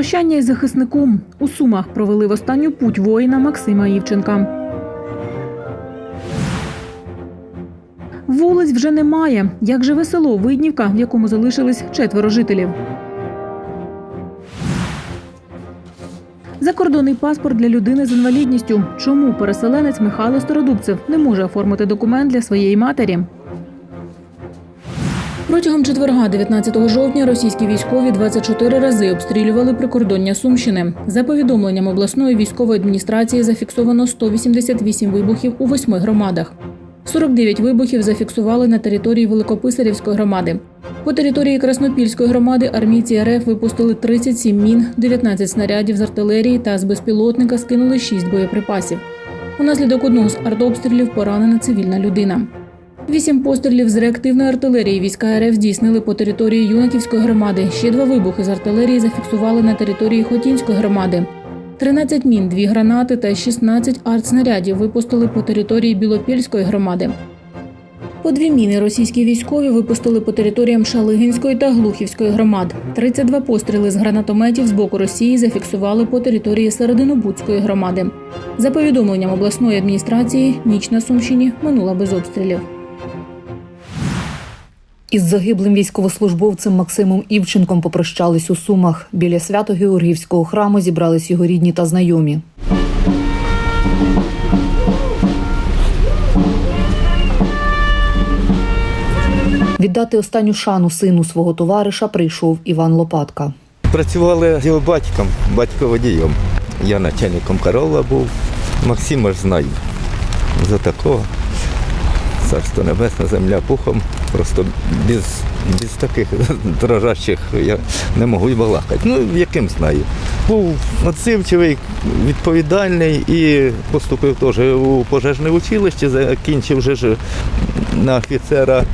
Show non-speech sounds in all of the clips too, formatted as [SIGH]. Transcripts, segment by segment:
Прощання із захисником у Сумах провели в останню путь воїна Максима Івченка. Вулиць вже немає. Як живе село Виднівка, в якому залишились четверо жителів. Закордонний паспорт для людини з інвалідністю. Чому переселенець Михайло Стародубцев не може оформити документ для своєї матері? Протягом четверга, 19 жовтня, російські військові 24 рази обстрілювали прикордоння Сумщини. За повідомленням обласної військової адміністрації зафіксовано 188 вибухів у восьми громадах. 49 вибухів зафіксували на території Великописарівської громади. По території Краснопільської громади армійці РФ випустили 37 мін, 19 снарядів з артилерії та з безпілотника скинули 6 боєприпасів. Унаслідок одного з артобстрілів поранена цивільна людина. Вісім пострілів з реактивної артилерії війська РФ здійснили по території Юнаківської громади. Ще два вибухи з артилерії зафіксували на території Хотінської громади. 13 мін, 2 гранати та 16 артснарядів випустили по території Білопільської громади. По дві міни російські військові випустили по територіям Шалигинської та Глухівської громад. 32 постріли з гранатометів з боку Росії зафіксували по території Серединобудської громади. За повідомленням обласної адміністрації, ніч на Сумщині минула без обстрілів. Із загиблим військовослужбовцем Максимом Івченком попрощались у Сумах. Біля свято-Георгіївського храму зібрались його рідні та знайомі. Віддати останню шану сину свого товариша прийшов Іван Лопатка. Працювали з його батьком, батько водієм. Я начальником Карола був. Максима ж знаю. За такого. Царство небесне, земля пухом. Просто без, без таких [LAUGHS] дрожащих я не можу й балакати. Ну, яким знаю. Був надсивчивий, відповідальний і поступив теж у пожежне училище, закінчив вже на офіцера,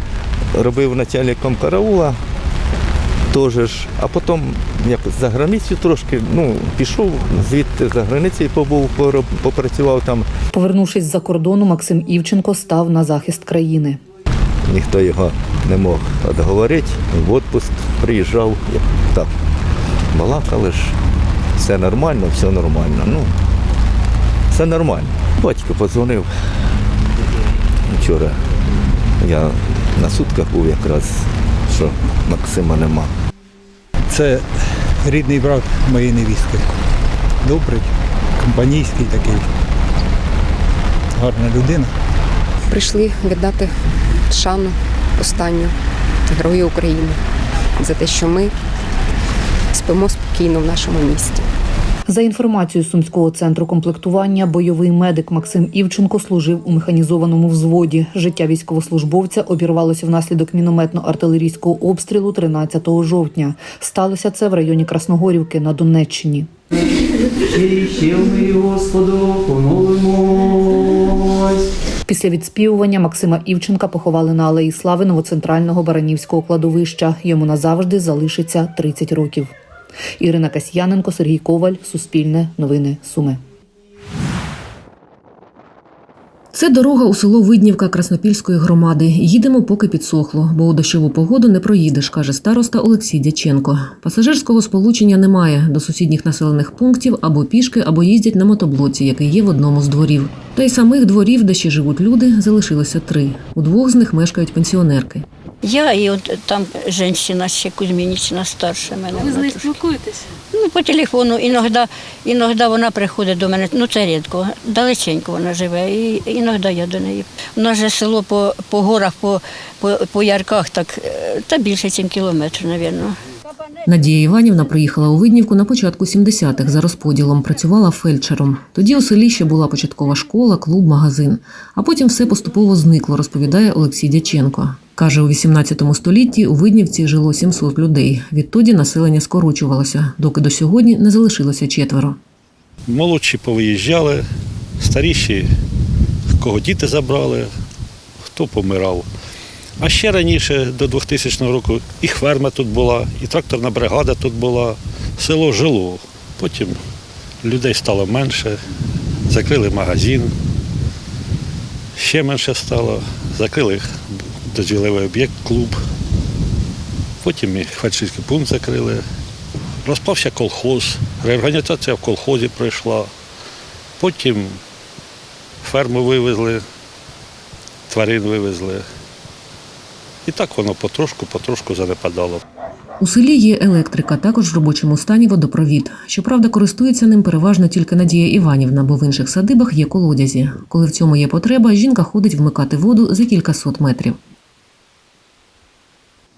робив начальником караула теж ж, а потім якось за границю трошки, ну, пішов звідти за границею побув, попрацював там. Повернувшись з-за кордону, Максим Івченко став на захист країни. Ніхто його не мог відговорити. В відпуск приїжджав, так. Балакали ж, все нормально, все нормально. Ну, все нормально. Батько подзвонив вчора. Я на сутках був якраз, що Максима нема. Це рідний брат моєї невістки. Добрий, компанійський такий. Гарна людина. прийшли віддати шану останню Герою України за те, що ми спимо спокійно в нашому місті. За інформацією Сумського центру комплектування, бойовий медик Максим Івченко служив у механізованому взводі. Життя військовослужбовця обірвалося внаслідок мінометно-артилерійського обстрілу 13 жовтня. Сталося це в районі Красногорівки на Донеччині. Після відспівування Максима Івченка поховали на алеї слави новоцентрального Баранівського кладовища. Йому назавжди залишиться 30 років. Ірина Касьяненко, Сергій Коваль, Суспільне, Новини Суми. Це дорога у село Виднівка Краснопільської громади. Їдемо, поки підсохло, бо у дощову погоду не проїдеш, каже староста Олексій Дяченко. Пасажирського сполучення немає до сусідніх населених пунктів або пішки, або їздять на мотоблоці, який є в одному з дворів. Та й самих дворів, де ще живуть люди, залишилося три. У двох з них мешкають пенсіонерки. Я і от там жінка ще Кузьмінічна старша мене. Ви з нею трошки. Ну, по телефону. Іноді, іноді вона приходить до мене, ну це рідко, далеченько вона живе, і іноді я до неї. У нас же село по, по горах, по, по, по ярках, так, е, та більше, ніж кілометр, мабуть. Надія Іванівна приїхала у Виднівку на початку 70-х за розподілом, працювала фельдшером. Тоді у селі ще була початкова школа, клуб, магазин. А потім все поступово зникло, розповідає Олексій Дяченко. Каже, у 18 столітті у Виднівці жило 700 людей. Відтоді населення скорочувалося, доки до сьогодні не залишилося четверо. Молодші повиїжджали, старіші, кого діти забрали, хто помирав. А ще раніше, до 2000 року, і ферма тут була, і тракторна бригада тут була, село жило. Потім людей стало менше, закрили магазин, ще менше стало, закрили дозвіливий об'єкт, клуб. Потім і фельдшерський пункт закрили. Розпався колхоз, реорганізація в колхозі пройшла. Потім ферму вивезли, тварин вивезли. І так воно потрошку-потрошку занепадало. У селі є електрика, також в робочому стані водопровід. Щоправда, користується ним переважно тільки Надія Іванівна, бо в інших садибах є колодязі. Коли в цьому є потреба, жінка ходить вмикати воду за кількасот метрів.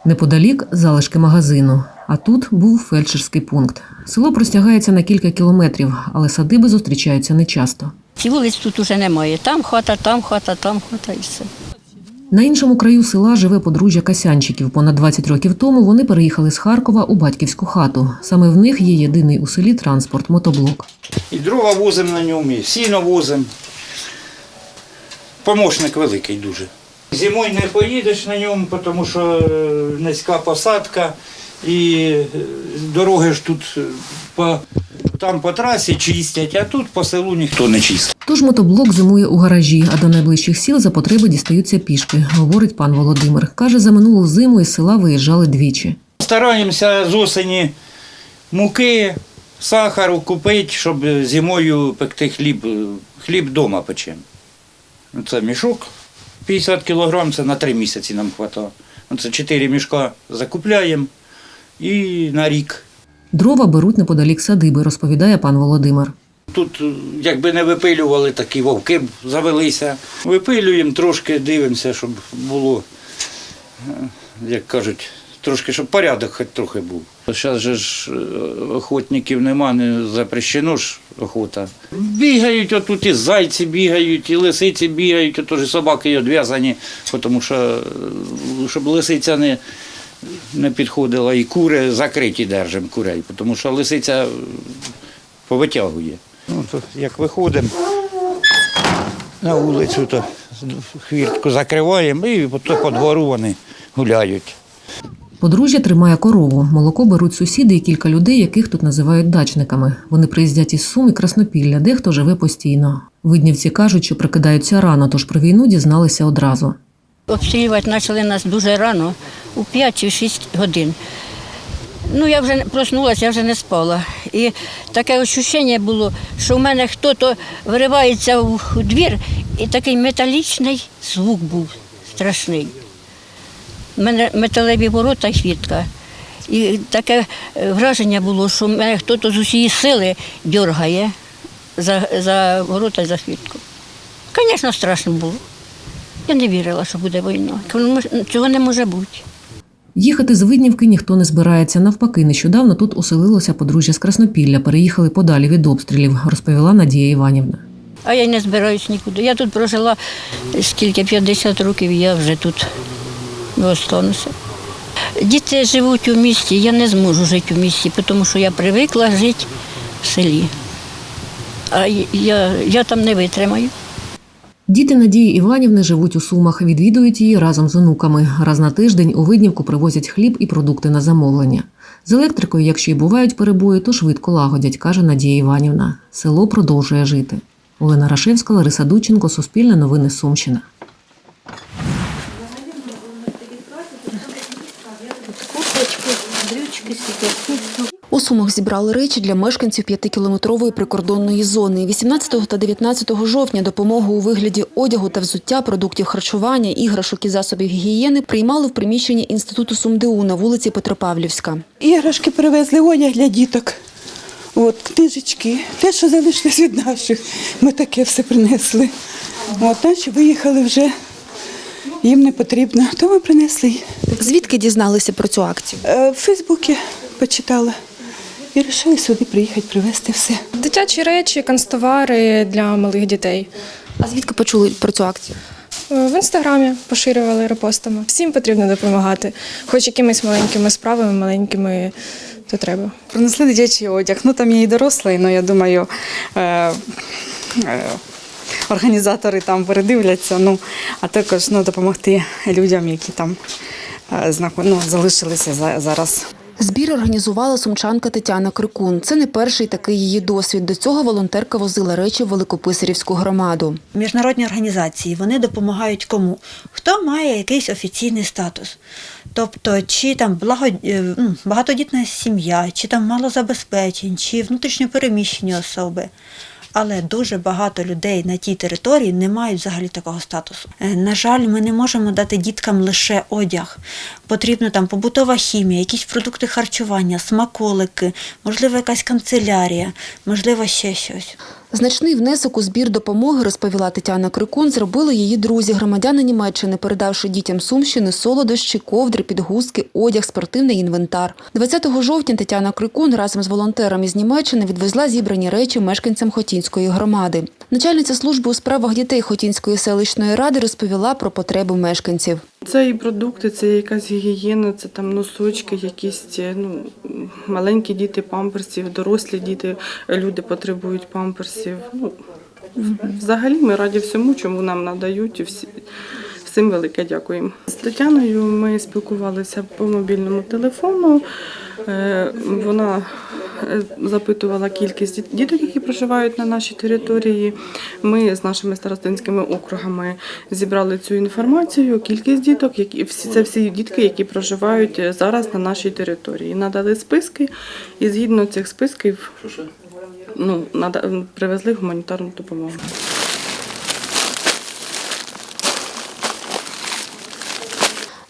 Неподалік залишки магазину. А тут був фельдшерський пункт. Село простягається на кілька кілометрів, але садиби зустрічаються нечасто. Ці вулиць тут уже немає. Там хата, там хата, там хата і все. На іншому краю села живе подружжя Касянчиків. Понад 20 років тому вони переїхали з Харкова у батьківську хату. Саме в них є єдиний у селі транспорт мотоблок. І дрова возимо на ньому, і сіно возимо. Помощник великий дуже. Зимою не поїдеш на ньому, тому що е, низька посадка і е, дороги ж тут е, по, там по трасі чистять, а тут по селу ніхто не чистить. Тож мотоблок зимує у гаражі, а до найближчих сіл за потреби дістаються пішки, говорить пан Володимир. Каже, за минулу зиму із села виїжджали двічі. Стараємося з осені муки, сахару купити, щоб зимою пекти хліб. Хліб вдома печемо. Ну, Це мішок 50 кілограм, це на три місяці нам вистачає. Це 4 мішка закупляємо і на рік. Дрова беруть неподалік садиби, розповідає пан Володимир. Тут, е, якби не випилювали, такі вовки б завелися. Випилюємо трошки, дивимося, щоб було, е, як кажуть, трошки, щоб порядок хоч трохи був. Зараз же ж е, охотників нема, не запрещено ж охота. Бігають отут і зайці бігають, і лисиці бігають, отож і собаки й одв'язані, тому що щоб лисиця не, не підходила, і кури закриті держимо курей, тому що лисиця е, повитягує. Ну, то як виходимо на вулицю, то хвіртку закриваємо і по по двору вони гуляють. Подружжя тримає корову. Молоко беруть сусіди і кілька людей, яких тут називають дачниками. Вони приїздять із Сум і Краснопілля, дехто живе постійно. Виднівці кажуть, що прикидаються рано, тож про війну дізналися одразу. Обстрілювати почали нас дуже рано, у 5 чи 6 годин. Ну, я вже проснулася, я вже не спала. І таке відчуття було, що в мене хтось виривається у двір, і такий металічний звук був страшний. У мене металеві ворота хвітка. І таке е, враження було, що мене хтось з усієї сили дергає за, за ворота і за хвітку. Звісно, страшно було. Я не вірила, що буде війна. «Ну, Цього не може бути. Їхати з Виднівки ніхто не збирається. Навпаки, нещодавно тут оселилося подружжя з Краснопілля, переїхали подалі від обстрілів, розповіла Надія Іванівна. А я не збираюсь нікуди. Я тут прожила скільки 50 років, я вже тут остануся. Діти живуть у місті, я не зможу жити у місті, тому що я привикла жити в селі. А я, я там не витримаю. Діти Надії Іванівни живуть у Сумах, відвідують її разом з онуками. Раз на тиждень у Виднівку привозять хліб і продукти на замовлення. З електрикою, якщо й бувають перебої, то швидко лагодять, каже Надія Іванівна. Село продовжує жити. Олена Рашевська, Лариса Дученко, Суспільне новини Сумщина. У Сумах зібрали речі для мешканців п'ятикілометрової прикордонної зони. 18 та 19 жовтня допомогу у вигляді одягу та взуття, продуктів харчування, іграшок і засобів гігієни приймали в приміщенні інституту СумДУ на вулиці Петропавлівська. Іграшки привезли, одяг для діток. От, книжечки, те, що залишилось від наших, ми таке все принесли. От, наші виїхали вже, їм не потрібно, то ми принесли. Звідки дізналися про цю акцію? Е, В Фейсбуці почитала і вирішили сюди приїхати, привезти все. Дитячі речі, канцтовари для малих дітей. А звідки почули про цю акцію? Е, В інстаграмі поширювали репостами. Всім потрібно допомагати, хоч якимись маленькими справами, маленькими то треба. Принесли дитячий одяг. Ну там є і дорослий, але я думаю, е, е, організатори там передивляться. Ну, а також ну, допомогти людям, які там е, знаход- ну, залишилися за- зараз. Збір організувала сумчанка Тетяна Крикун. Це не перший такий її досвід. До цього волонтерка возила речі в Великописарівську громаду. Міжнародні організації вони допомагають кому? Хто має якийсь офіційний статус? Тобто, чи там е, багатодітна сім'я, чи там малозабезпечень, чи внутрішньопереміщені особи. Але дуже багато людей на тій території не мають взагалі такого статусу. Е, На жаль, ми не можемо дати діткам лише одяг. Потрібна там побутова хімія, якісь продукти харчування, смаколики, можливо, якась канцелярія, можливо, ще щось. Значний внесок у збір допомоги, розповіла Тетяна Крикун, зробили її друзі, громадяни Німеччини, передавши дітям Сумщини солодощі, ковдри, підгузки, одяг, спортивний інвентар. 20 жовтня Тетяна Крикун разом з волонтерами з Німеччини відвезла зібрані речі мешканцям Хотінської громади. Начальниця служби у справах дітей Хотінської селищної ради розповіла про потреби мешканців. Це і продукти, це якась гігієна, це там носочки, якісь ну, маленькі діти памперсів, дорослі діти, люди потребують памперсів. Ну, взагалі ми раді всьому, чому нам надають. І всі, всім велике дякуємо. З Тетяною ми спілкувалися по мобільному телефону. Е, Вона запитувала кількість діток, які проживають на нашій території. Ми з нашими старостинськими округами зібрали цю інформацію. Кількість діток, які всі це всі дітки, які проживають е, зараз на нашій території. Надали списки, і згідно цих списків ну, привезли гуманітарну допомогу.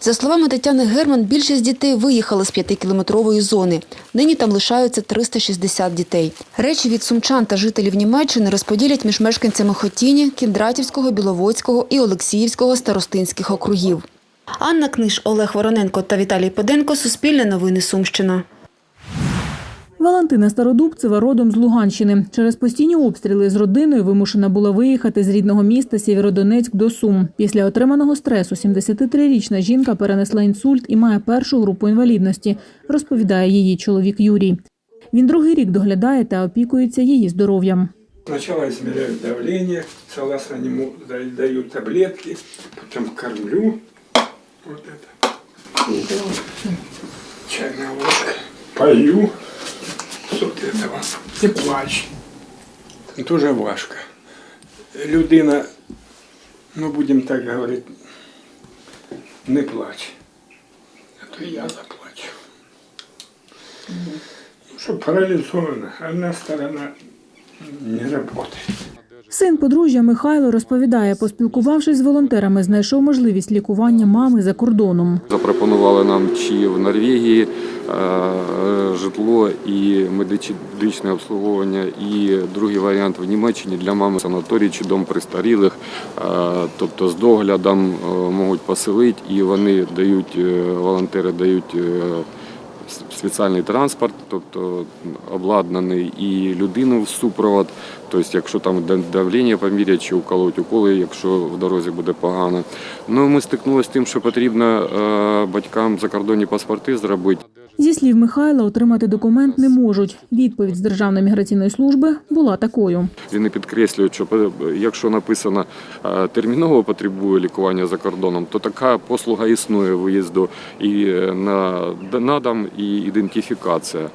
За словами Тетяни Герман, більшість дітей виїхали з п'ятикілометрової зони. Нині там лишаються 360 дітей. Речі від сумчан та жителів Німеччини розподілять між мешканцями Хотіні, Кіндратівського, Біловодського і Олексіївського старостинських округів. Анна Книж, Олег Вороненко та Віталій Поденко. Суспільне новини Сумщина. Валентина Стародубцева родом з Луганщини. Через постійні обстріли з родиною вимушена була виїхати з рідного міста Сєвєродонецьк до Сум. Після отриманого стресу 73-річна жінка перенесла інсульт і має першу групу інвалідності, розповідає її чоловік Юрій. Він другий рік доглядає та опікується її здоров'ям. Сначала измеряют давление, согласно нему да- дают таблетки, потом кормлю. Вот это. Чайная ложка. Пою с вот цього, И плачь. Дуже важко. Людина, ну будемо так говорити, не плач. А то я заплачу. Ну, Що паралізована, одна сторона не работает. Син подружжя Михайло розповідає, поспілкувавшись з волонтерами, знайшов можливість лікування мами за кордоном. Запропонували нам чи в Норвегії е, житло і медичне обслуговування, і другий варіант в Німеччині для мами санаторій чи дом престарілих, е, тобто з доглядом е, можуть поселити, і вони дають волонтери дають. Спеціальний транспорт, тобто обладнаний і людину в супровод. Тобто, якщо там давлення помірять чи уколоть уколи, якщо в дорозі буде погано. Ну ми стикнулися з тим, що потрібно е, батькам закордонні паспорти зробити. Зі слів Михайла, отримати документ не можуть. Відповідь з Державної міграційної служби була такою. Він підкреслюють, підкреслює, що е, якщо написано е, терміново потребує лікування за кордоном, то така послуга існує виїзду і е, на на і ідентифікація.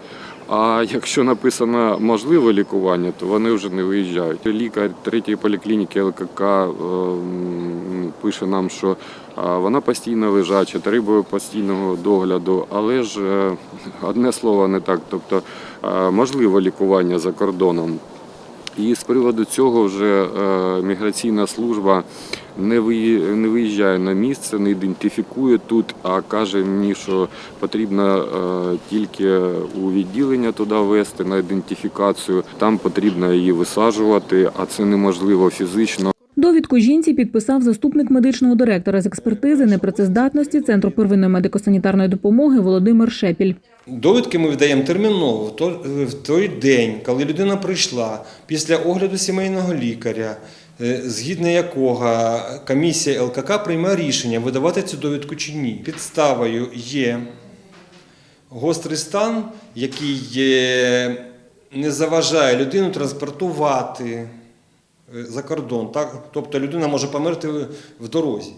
А якщо написано можливе лікування, то вони вже не виїжджають. Лікар третьої поліклініки ЛКК е, пише нам, що е, вона постійно лежача, требує постійного догляду, але ж е, одне слово не так. Тобто можливе лікування за кордоном. І з приводу цього вже е, міграційна служба не ви не виїжджає на місце, не ідентифікує тут, а каже мені, що потрібно е, тільки у відділення туди вести на ідентифікацію. Там потрібно її висаджувати, а це неможливо фізично. Довідку жінці підписав заступник медичного директора з експертизи непрацездатності Центру первинної медико-санітарної допомоги Володимир Шепіль. Довідки ми видаємо терміново в той, день, коли людина прийшла після огляду сімейного лікаря, е, згідно якого комісія ЛКК приймає рішення, видавати цю довідку чи ні. Підставою є гострий стан, який не заважає людину транспортувати за кордон. Так? Тобто людина може померти в дорозі.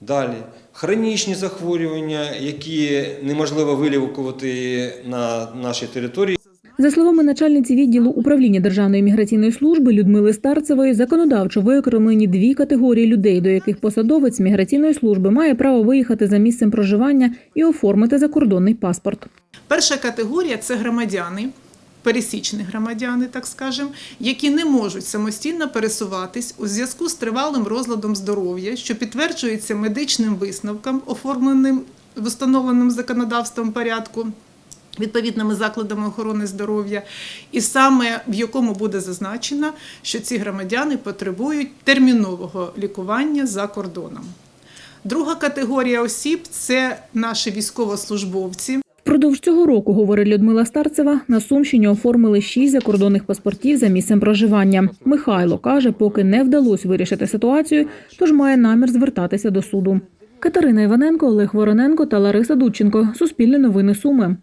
Далі хронічні захворювання, які неможливо вилікувати на нашій території. За словами начальниці відділу управління Державної міграційної служби Людмили Старцевої, законодавчо виокремлені дві категорії людей, до яких посадовець міграційної служби має право виїхати за місцем проживання і оформити закордонний паспорт. Перша категорія це громадяни, пересічні громадяни, так скажемо, які не можуть самостійно пересуватись у зв'язку з тривалим розладом здоров'я, що підтверджується медичним висновком, оформленим в установленим законодавством порядку. Відповідними закладами охорони здоров'я, і саме в якому буде зазначено, що ці громадяни потребують термінового лікування за кордоном. Друга категорія осіб це наші військовослужбовці, Впродовж цього року, говорить Людмила Старцева, на Сумщині оформили шість закордонних паспортів за місцем проживання. Михайло каже, поки не вдалося вирішити ситуацію, тож має намір звертатися до суду. Катерина Іваненко, Олег Вороненко та Лариса Дудченко. Суспільне новини Суми.